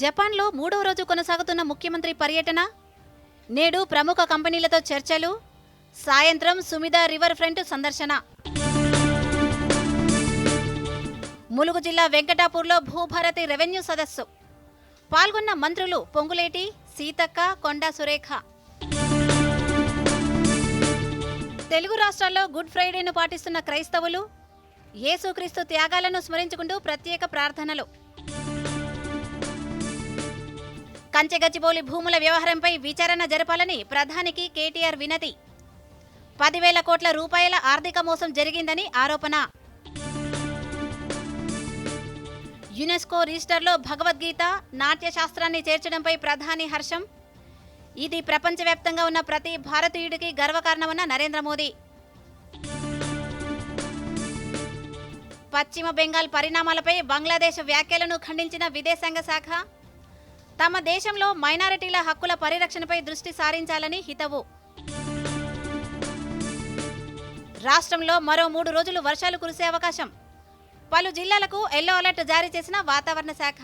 జపాన్లో మూడవ రోజు కొనసాగుతున్న ముఖ్యమంత్రి పర్యటన నేడు ప్రముఖ కంపెనీలతో చర్చలు సాయంత్రం సుమిద రివర్ ఫ్రంట్ సందర్శన. ములుగు జిల్లా వెంకటాపూర్లో భూభారతి రెవెన్యూ సదస్సు. పాల్గొన్న మంత్రులు పొంగులేటి సీతక్క కొండా సురేఖ. తెలుగు రాష్ట్రాల్లో గుడ్ ఫ్రైడేను పాటిస్తున్న క్రైస్తవులు యేసుక్రీస్తు త్యాగాలను స్మరించుకుంటూ ప్రత్యేక ప్రార్థనలు. కంచెగచ్చిబౌలి భూముల వ్యవహారంపై విచారణ జరపాలని ప్రధానికి కేటీఆర్ వినతి. పదివేల కోట్ల రూపాయల ఆర్థిక మోసం జరిగిందని ఆరోపణ. యునెస్కో రిజిస్టర్లో భగవద్గీత నాట్యశాస్త్రాన్ని చేర్చడంపై ప్రధాని హర్షం. ఇది ప్రపంచవ్యాప్తంగా ఉన్న ప్రతి భారతీయుడికి గర్వకారణమన్న నరేంద్ర మోదీ. పశ్చిమ బెంగాల్ పరిణామాలపై బంగ్లాదేశ్ వ్యాఖ్యలను ఖండించిన విదేశాంగ శాఖ. తమ దేశంలో మైనారిటీల హక్కుల పరిరక్షణపై దృష్టి సారించాలని హితవు. రాష్ట్రంలో మరో మూడు రోజులు వర్షాలు కురిసే అవకాశం. పలు జిల్లాలకు ఎల్లో అలర్ట్ జారీ చేసిన వాతావరణ శాఖ.